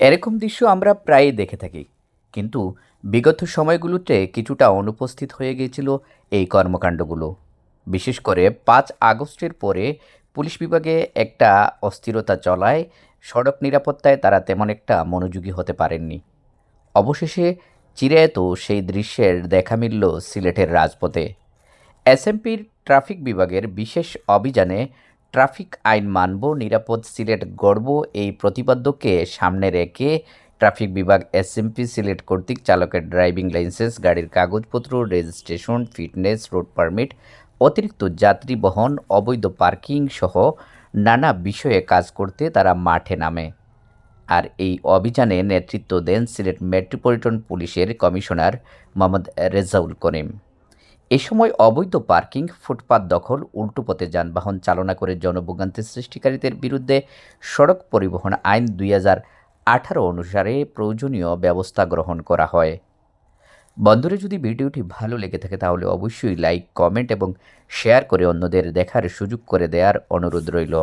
এরকম দৃশ্য আমরা প্রায়ই দেখে থাকি। কিন্তু বিগত সময়গুলোতে কিছুটা অনুপস্থিত হয়ে গিয়েছিল এই কর্মকাণ্ডগুলো। বিশেষ করে পাঁচ আগস্টের পরে পুলিশ বিভাগে একটা অস্থিরতা চলায় সড়ক নিরাপত্তায় তারা তেমন একটা মনোযোগী হতে পারেননি। অবশেষে চিরায়ত সেই দৃশ্যের দেখা মিলল সিলেটের রাজপথে। এসএমপির ট্রাফিক বিভাগের বিশেষ অভিযানে ট্রাফিক আইন মানব, নিরাপদ সিলেট গড়ব এই প্রতিপাদ্যকে সামনে রেখে ট্রাফিক বিভাগ এসএমপি সিলেট কর্তৃক চালকের ড্রাইভিং লাইসেন্স, গাড়ির কাগজপত্র, রেজিস্ট্রেশন, ফিটনেস, রোড পারমিট, অতিরিক্ত যাত্রী বহন, অবৈধ পার্কিং সহ নানা বিষয়ে কাজ করতে তারা মাঠে নামে। আর এই অভিযানে নেতৃত্ব দেন সিলেট মেট্রোপলিটন পুলিশের কমিশনার মোহাম্মদ রেজাউল করিম। এ সময় অবৈধ পার্কিং, ফুটপাত দখল, উল্টো পথে যানবাহন চালনা করে জনভোগান্তি সৃষ্টিকারীদের বিরুদ্ধে সড়ক পরিবহন আইন দুই আঠারো অনুসারে প্রয়োজনীয় ব্যবস্থা গ্রহণ করা হয়। বন্ধুরে, যদি ভিডিওটি ভালো লেগে থাকে, তাহলে অবশ্যই লাইক, কমেন্ট এবং শেয়ার করে অন্যদের দেখার সুযোগ করে দেওয়ার অনুরোধ রইল।